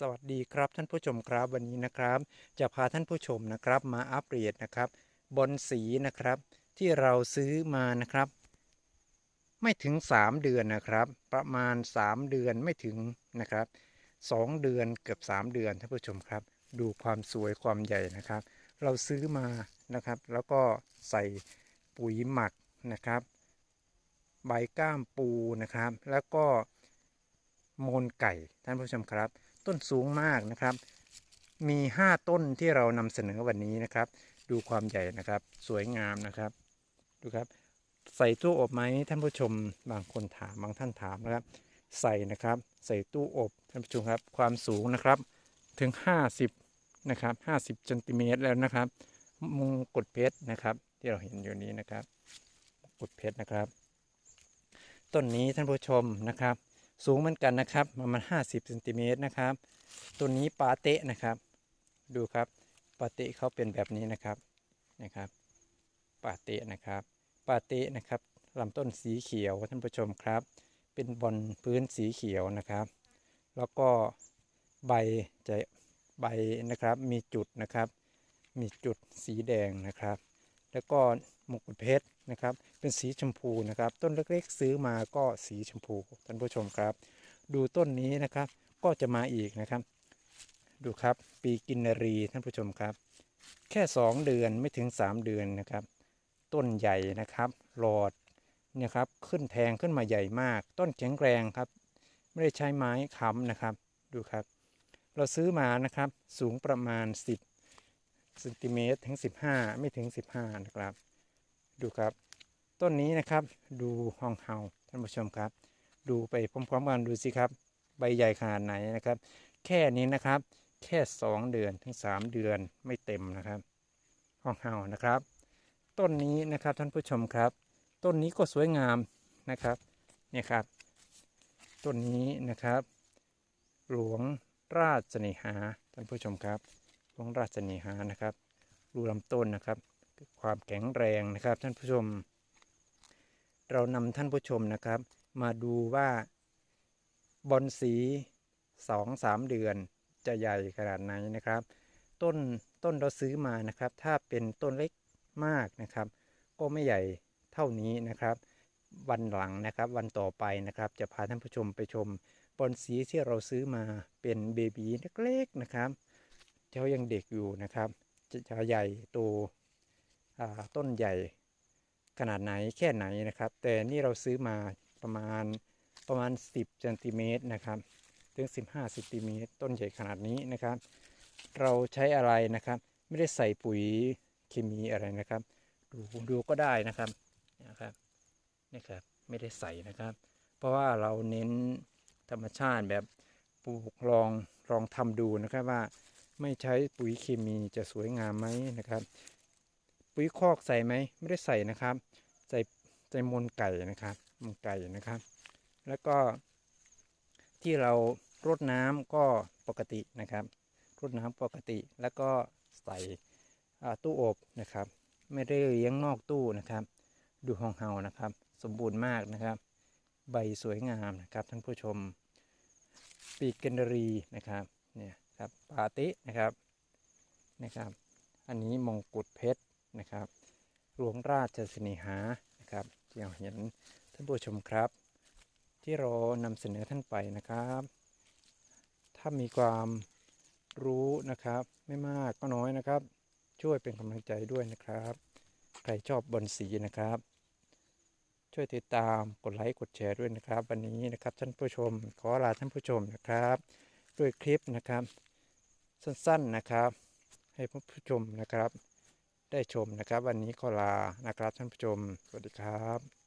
สวัสดีครับท่านผู้ชมครับวันนี้นะครับ จะพาท่านผู้ชมนะครับมาอัปเดตนะครับ บอลสีนะครับ ที่เราซื้อมานะครับ ไม่ถึง 3 เดือนนะครับ ประมาณ 3 เดือนไม่ถึงนะครับ 2 เดือนเกือบ 3 เดือนท่านผู้ชมครับ ดูความสวยความใหญ่นะครับ เราซื้อมานะครับ แล้วก็ใส่ปุ๋ยหมักนะครับ ใบก้ามปูนะครับ แล้วก็มูลไก่ท่านผู้ชมครับ ต้นสูงมากนะครับ มี 5 ต้นที่เรานำเสนอวันนี้นะครับ ดูความใหญ่นะครับ สวยงามนะครับ ดูครับ ใส่ตู้อบไหมท่านผู้ชมบางคนถามบางท่านถามนะครับ ใส่นะครับ ใส่ตู้อบท่านผู้ชมครับ ความสูงนะครับถึง 50นะครับ50เซนติเมตรแล้วนะครับ มงกุฎเพชรนะครับ ที่เราเห็นอยู่นี้นะครับมงกุฎเพชรนะครับ ต้นนี้ท่านผู้ชมนะครับ สูงเหมือนกันนะครับประมาณ50เซนติเมตรนะครับ ตัวนี้ปาเตะนะครับ ดูครับปาเตะเขาเป็นแบบนี้นะครับนะครับปาเตะนะครับปาเตะนะครับลำต้นสีเขียวท่านผู้ชมครับ เป็นบอลพื้นสีเขียวนะครับ แล้วก็ใบจะใบนะครับมีจุดนะครับ มีจุดสีแดงนะครับ แล้วก็มงกุฎเพชร นะครับ เป็นสีชมพูนะครับ ต้นเล็กๆ ซื้อมาก็สีชมพูท่านผู้ชมครับ ดูต้นนี้นะครับก็จะมาอีกนะครับ ดูครับปีกินนรีท่านผู้ชมครับ แค่ 2 เดือนไม่ถึง 3 เดือนนะครับ ต้นใหญ่นะครับหลอดเนี่ยครับขึ้นแทงขึ้นมาใหญ่มาก ต้นแข็งแรงครับ ไม่ได้ใช้ไม้ค้ำนะครับ ดูครับ เราซื้อมานะครับสูงประมาณ 10เซนติเมตรถึง 15 ไม่ถึง 15 นะครับ ดูครับ ต้นนี้นะครับดูห้องเฮาท่านผู้ชมครับ ดูไปพร้อมๆกันดูสิครับ ใบใหญ่ขนาดไหนนะครับ แค่นี้นะครับ แค่ 2 เดือนถึง 3 เดือนไม่เต็มนะครับห้องเฮานะครับ ต้นนี้นะครับท่านผู้ชมครับ ต้นนี้ก็สวยงามนะครับเนี่ยครับ ต้นนี้นะครับ หลวงราชสนิหาท่านผู้ชมครับ หลวงราชสนิหานะครับดูลำต้นนะครับ ความแข็งแรงนะครับท่านผู้ชม เรานำท่านผู้ชมนะครับ มาดูว่าบอลสีสองสามเดือนจะใหญ่ขนาดไหนนะครับ ต้นต้นเราซื้อมานะครับ ถ้าเป็นต้นเล็กมากนะครับ ก็ไม่ใหญ่เท่านี้นะครับ วันหลังนะครับ วันต่อไปนะครับ จะพาท่านผู้ชมไปชมบอลสีที่เราซื้อมาเป็นเบบีเล็กๆนะครับเขายังเด็กอยู่นะครับ จะจะใหญ่โต ต้นใหญ่ขนาดไหนแค่ไหนนะครับ แต่นี่เราซื้อมาประมาณประมาณ 10เซนติเมตรนะครับถึง 15เซนติเมตรต้นใหญ่ขนาดนี้นะครับ เราใช้อะไรนะครับ ไม่ได้ใส่ปุ๋ยเคมีอะไรนะครับ ดูดูก็ได้นะครับนะครับนี่ครับไม่ได้ใส่นะครับ เพราะว่าเราเน้นธรรมชาติแบบปลูกลองลองทำดูนะครับว่าไม่ใช้ปุ๋ยเคมีจะสวยงามไหมนะครับ ปุ๋ยคอกใส่ไหมไม่ได้ใส่นะครับ ใส่ใส่มูลไก่นะครับมูลไก่นะครับ แล้วก็ ที่เรารดน้ำก็ปกตินะครับรดน้ำปกติแล้วก็ใส่ตู้อบนะครับ ไม่ได้เลี้ยงนอกตู้นะครับ ดูห้องเฮานะครับ สมบูรณ์มากนะครับ ใบสวยงามนะครับท่านผู้ชม ปีกเกนเดรีนะครับเนี่ยครับปาตินะครับนะครับ อันนี้มงกุฎเพชร นะครับหลวงราชสนิหานะครับที่เราเห็นท่านผู้ชมครับ ที่เรานำเสนอท่านไปนะครับ ถ้ามีความรู้นะครับ ไม่มากก็น้อยนะครับ ช่วยเป็นกำลังใจด้วยนะครับ ใครชอบบอลสีนะครับ ช่วยติดตามกดไลค์กดแชร์ด้วยนะครับ วันนี้นะครับท่านผู้ชม ขอลาท่านผู้ชมนะครับ ด้วยคลิปนะครับ สั้นๆนะครับ ให้ผู้ชมนะครับ ได้ชมนะครับ วันนี้ขอลานะครับท่านผู้ชม สวัสดีครับ